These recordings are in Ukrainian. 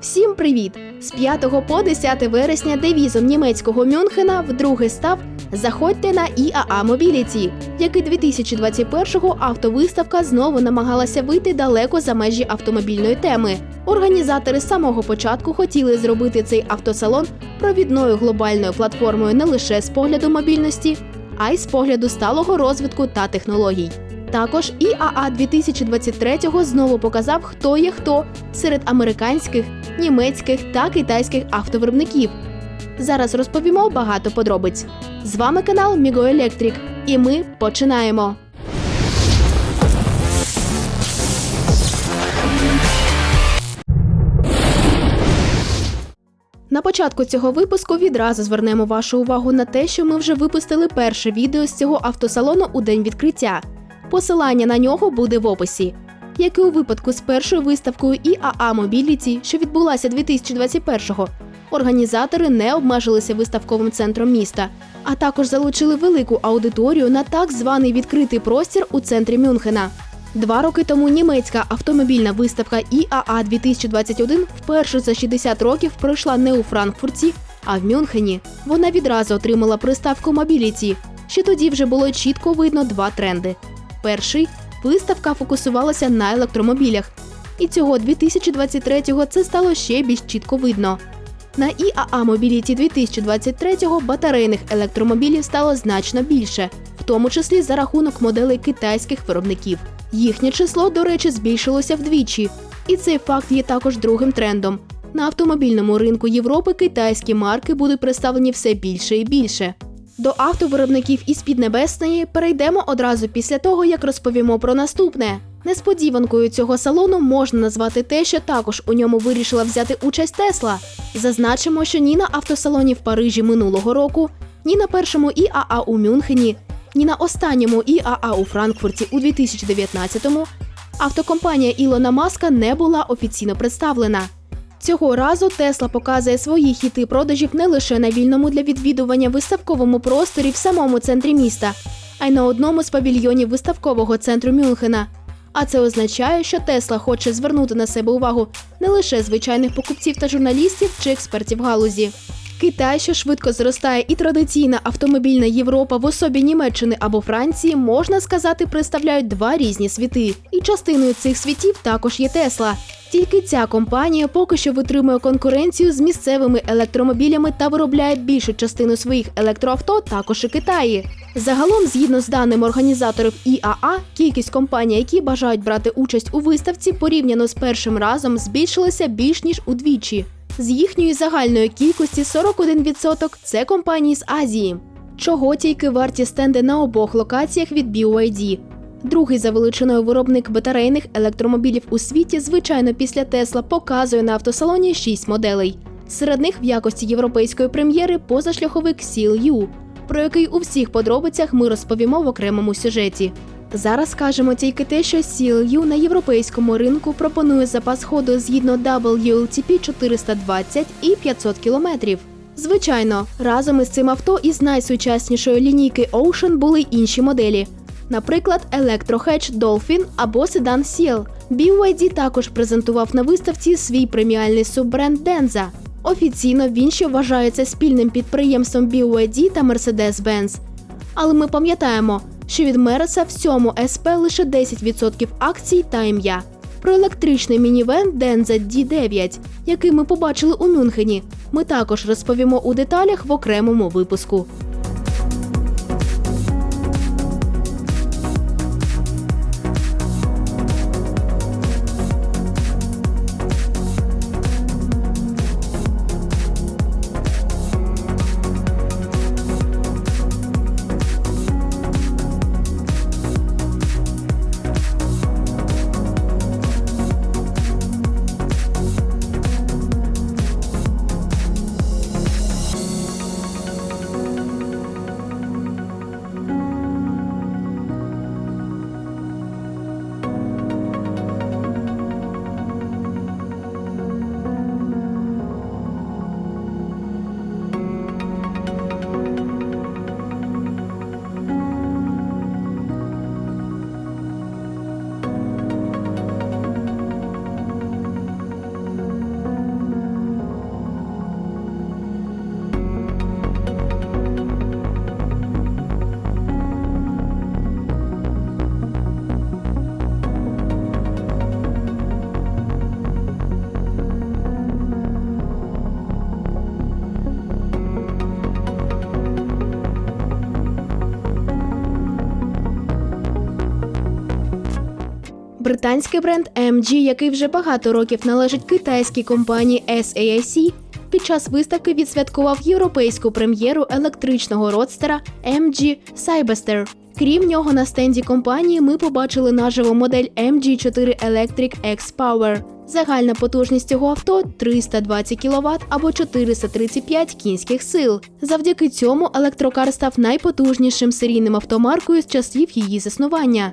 Всім привіт! З 5 по 10 вересня девізом німецького Мюнхена вдруге став Заходьте на IAA Mobility, який 2021-го автовиставка знову намагалася вийти далеко за межі автомобільної теми. Організатори з самого початку хотіли зробити цей автосалон провідною глобальною платформою не лише з погляду мобільності, а й з погляду сталого розвитку та технологій. Також IAA 2023 знову показав, хто є хто серед американських, німецьких та китайських автовиробників. Зараз розповімо багато подробиць. З вами канал Electric, і ми починаємо. На початку цього випуску відразу звернемо вашу увагу на те, що ми вже випустили перше відео з цього автосалону у день відкриття. Посилання на нього буде в описі. Як і у випадку з першою виставкою IAA Mobility, що відбулася 2021-го, організатори не обмежилися виставковим центром міста, а також залучили велику аудиторію на так званий відкритий простір у центрі Мюнхена. Два роки тому німецька автомобільна виставка IAA 2021 вперше за 60 років пройшла не у Франкфурті, а в Мюнхені. Вона відразу отримала приставку Mobility. Ще тоді вже було чітко видно два тренди. Перший виставка фокусувалася на електромобілях, і цього 2023-го це стало ще більш чітко видно. На IAA Mobility 2023-го батарейних електромобілів стало значно більше, в тому числі за рахунок моделей китайських виробників. Їхнє число, до речі, збільшилося вдвічі. І цей факт є також другим трендом. На автомобільному ринку Європи китайські марки будуть представлені все більше і більше. До автовиробників із Піднебесної перейдемо одразу після того, як розповімо про наступне. Несподіванкою цього салону можна назвати те, що також у ньому вирішила взяти участь Тесла. Зазначимо, що ні на автосалоні в Парижі минулого року, ні на першому ІАА у Мюнхені, ні на останньому ІАА у Франкфурті у 2019-му автокомпанія Ілона Маска не була офіційно представлена. Цього разу Тесла показує свої хіти продажів не лише на вільному для відвідування виставковому просторі в самому центрі міста, а й на одному з павільйонів виставкового центру Мюнхена. А це означає, що Тесла хоче звернути на себе увагу не лише звичайних покупців та журналістів чи експертів галузі. Китай, що швидко зростає, і традиційна автомобільна Європа в особі Німеччини або Франції, можна сказати, представляють два різні світи. І частиною цих світів також є Тесла. Тільки ця компанія поки що витримує конкуренцію з місцевими електромобілями та виробляє більшу частину своїх електроавто також і Китаї. Загалом, згідно з даними організаторів ІАА, кількість компаній, які бажають брати участь у виставці, порівняно з першим разом збільшилася більш ніж удвічі. З їхньої загальної кількості 41% – це компанії з Азії. Чого тільки варті стенди на обох локаціях від BYD. Другий за величиною виробник батарейних електромобілів у світі, звичайно, після Тесла показує на автосалоні 6 моделей. Серед них в якості європейської прем'єри позашляховик CLU, про який у всіх подробицях ми розповімо в окремому сюжеті. Зараз скажемо тільки те, що CLU на європейському ринку пропонує запас ходу згідно WLTP 420 і 500 кілометрів. Звичайно, разом із цим авто із найсучаснішої лінійки Ocean були інші моделі. Наприклад, Electrohatch Dolphin або седан Seal. BYD також презентував на виставці свій преміальний суббренд Denza. Офіційно він ще вважається спільним підприємством BYD та Mercedes-Benz. Але ми пам'ятаємо, що від Мереса в цьому СП лише 10% акцій та ім'я. Про електричний мінівен Denza D9, який ми побачили у Мюнхені, ми також розповімо у деталях в окремому випуску. Британський бренд MG, який вже багато років належить китайській компанії SAIC, під час виставки відсвяткував європейську прем'єру електричного родстера MG Cyberster. Крім нього, на стенді компанії ми побачили наживо модель MG4 Electric X Power. Загальна потужність цього авто 320 кВт або 435 кінських сил. Завдяки цьому електрокар став найпотужнішим серійним автомаркою з часів її заснування.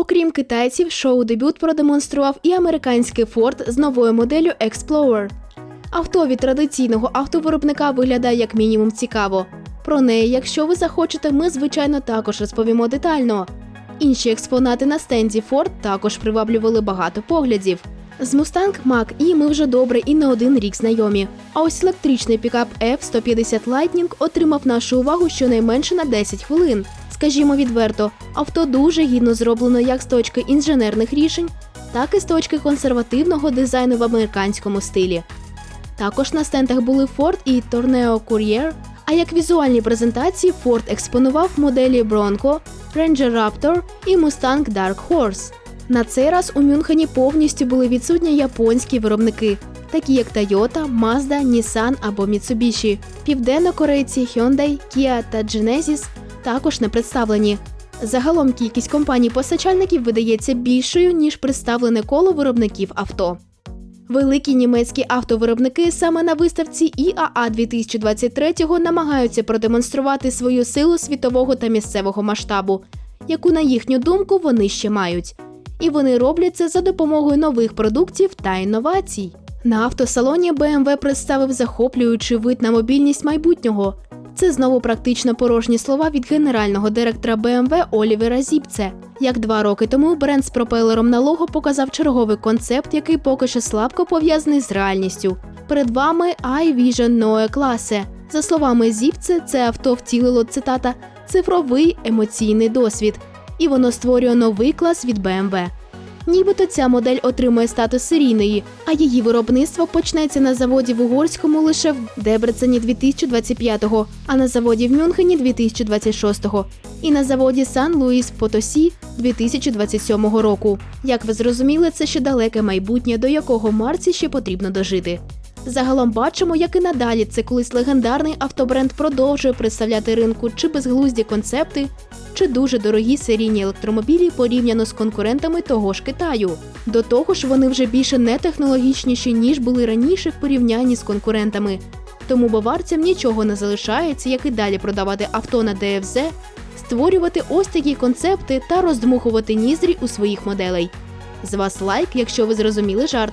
Окрім китайців, шоу-дебют продемонстрував і американський Ford з новою моделлю Explorer. Авто від традиційного автовиробника виглядає як мінімум цікаво. Про неї, якщо ви захочете, ми звичайно також розповімо детально. Інші експонати на стенді Ford також приваблювали багато поглядів. З Mustang Mach-E ми вже добре і не один рік знайомі. А ось електричний пікап F-150 Lightning отримав нашу увагу щонайменше на 10 хвилин. Скажімо відверто, авто дуже гідно зроблено як з точки інженерних рішень, так і з точки консервативного дизайну в американському стилі. Також на стендах були Ford і Torneo Courier, а як візуальні презентації Ford експонував моделі Bronco, Ranger Raptor і Mustang Dark Horse. На цей раз у Мюнхені повністю були відсутні японські виробники, такі як Toyota, Mazda, Nissan або Mitsubishi. Південно-корейці Hyundai, Kia та Genesis також не представлені. Загалом кількість компаній-постачальників видається більшою, ніж представлене коло виробників авто. Великі німецькі автовиробники саме на виставці ІАА 2023 намагаються продемонструвати свою силу світового та місцевого масштабу, яку, на їхню думку, вони ще мають. І вони роблять це за допомогою нових продуктів та інновацій. На автосалоні BMW представив захоплюючий вид на мобільність майбутнього. Це знову практично порожні слова від генерального директора BMW Олівера Зіпце. Як два роки тому бренд з пропелером на лого показав черговий концепт, який поки що слабко пов'язаний з реальністю. Перед вами iVision Neue Klasse. За словами Зіпце, це авто втілило цитата цифровий емоційний досвід, і воно створює новий клас від BMW. Нібито ця модель отримує статус серійної, а її виробництво почнеться на заводі в Угорському лише в Дебрецені 2025-го, а на заводі в Мюнхені 2026-го і на заводі Сан Луїс Потосі 2027 року. Як ви зрозуміли, це ще далеке майбутнє, до якого Марці ще потрібно дожити. Загалом бачимо, як і надалі це колись легендарний автобренд продовжує представляти ринку чи безглузді концепти, чи дуже дорогі серійні електромобілі порівняно з конкурентами того ж Китаю. До того ж, вони вже більше не технологічніші, ніж були раніше в порівнянні з конкурентами. Тому баварцям нічого не залишається, як і далі продавати авто на ДФЗ, створювати ось такі концепти та роздмухувати ніздрі у своїх моделей. З вас лайк, якщо ви зрозуміли жарт.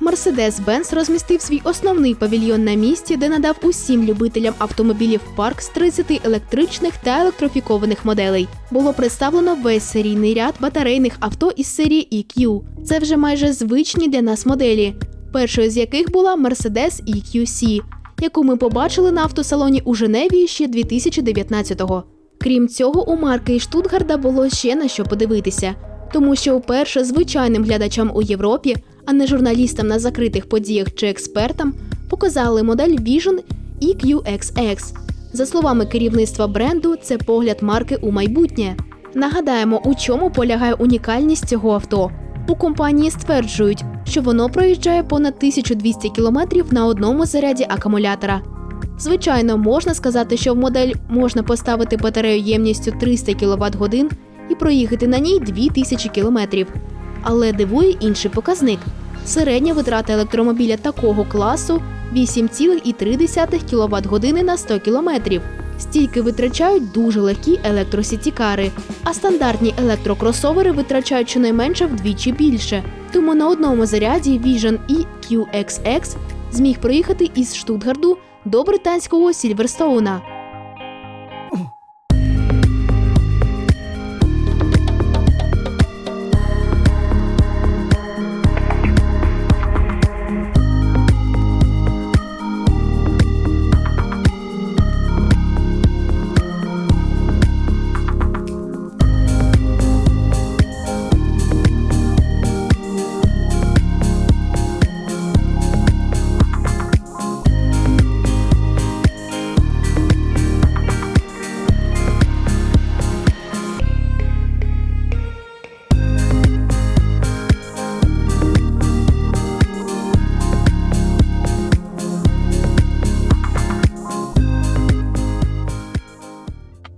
Mercedes-Benz розмістив свій основний павільйон на місці, де надав усім любителям автомобілів парк з 30 електричних та електрифікованих моделей. Було представлено весь серійний ряд батарейних авто із серії EQ. Це вже майже звичні для нас моделі. Першою з яких була Mercedes EQC, яку ми побачили на автосалоні у Женеві ще 2019-го. Крім цього, у марки і Штутгарда було ще на що подивитися, тому що вперше звичайним глядачам у Європі а не журналістам на закритих подіях чи експертам, показали модель Vision EQXX. За словами керівництва бренду, це погляд марки у майбутнє. Нагадаємо, у чому полягає унікальність цього авто. У компанії стверджують, що воно проїжджає понад 1200 кілометрів на одному заряді акумулятора. Звичайно, можна сказати, що в модель можна поставити батарею ємністю 300 кВт годин і проїхати на ній 2000 кілометрів. Але дивує інший показник. Середня витрата електромобіля такого класу 8,3 кВт години на 100 км. Стільки витрачають дуже легкі електросітікари, а стандартні електрокросовери витрачають щонайменше вдвічі більше. Тому на одному заряді Vision E QXX зміг проїхати із Штутгарду до британського Сільверстоуна.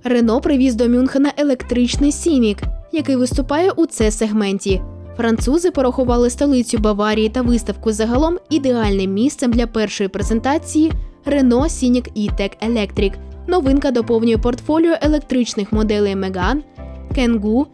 Рено привіз до Мюнхена електричний Сімік, який виступає у це сегменті. Французи порахували столицю Баварії та виставку загалом ідеальним місцем для першої презентації Renault Scenic E-Tech Electric. Новинка доповнює портфоліо електричних моделей Megane, Kangoo,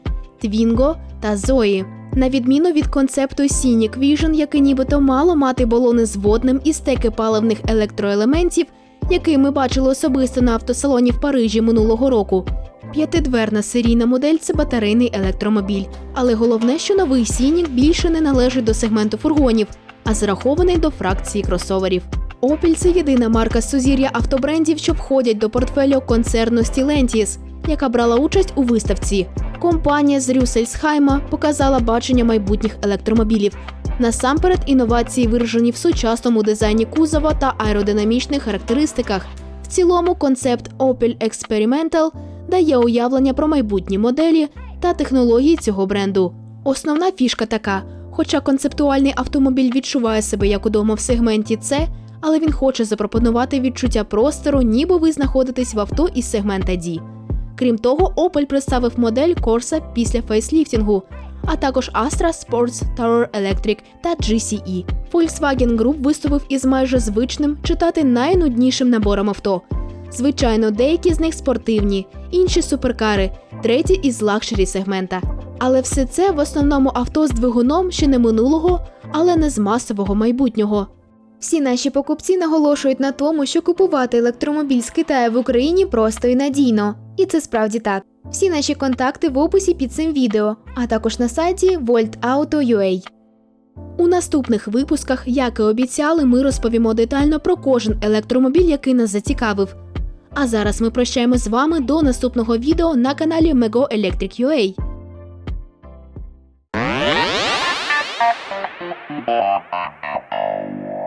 Twingo та Zoe. На відміну від концепту Scenic Vision, який нібито мало мати балони з водним і стеки паливних електроелементів, який ми бачили особисто на автосалоні в Парижі минулого року. П'ятидверна серійна модель це батарейний електромобіль. Але головне, що новий Сінік більше не належить до сегменту фургонів, а зарахований до фракції кросоверів. Opel – це єдина марка з сузір'я автобрендів, що входять до портфелю концерну Stellantis, яка брала участь у виставці. Компанія з Рюссельсхайма показала бачення майбутніх електромобілів. Насамперед, інновації виражені в сучасному дизайні кузова та аеродинамічних характеристиках. В цілому, концепт Opel Experimental дає уявлення про майбутні моделі та технології цього бренду. Основна фішка така: хоча концептуальний автомобіль відчуває себе як удома в сегменті С, але він хоче запропонувати відчуття простору, ніби ви знаходитесь в авто із сегмента D. Крім того, Opel представив модель Corsa після фейсліфтінгу, а також Astra Sports Tourer Electric та GCE. Volkswagen Group виступив із майже звичним читати найнуднішим набором авто. Звичайно, деякі з них спортивні, інші суперкари, треті із лакшері сегмента. Але все це в основному авто з двигуном ще не минулого, але не з масового майбутнього. Всі наші покупці наголошують на тому, що купувати електромобіль з Китаю в Україні просто і надійно. І це справді так. Всі наші контакти в описі під цим відео, а також на сайті voltauto.ua. У наступних випусках, як і обіцяли, ми розповімо детально про кожен електромобіль, який нас зацікавив. А зараз ми прощаємо з вами до наступного відео на каналі Mego Electric UA. Thank you.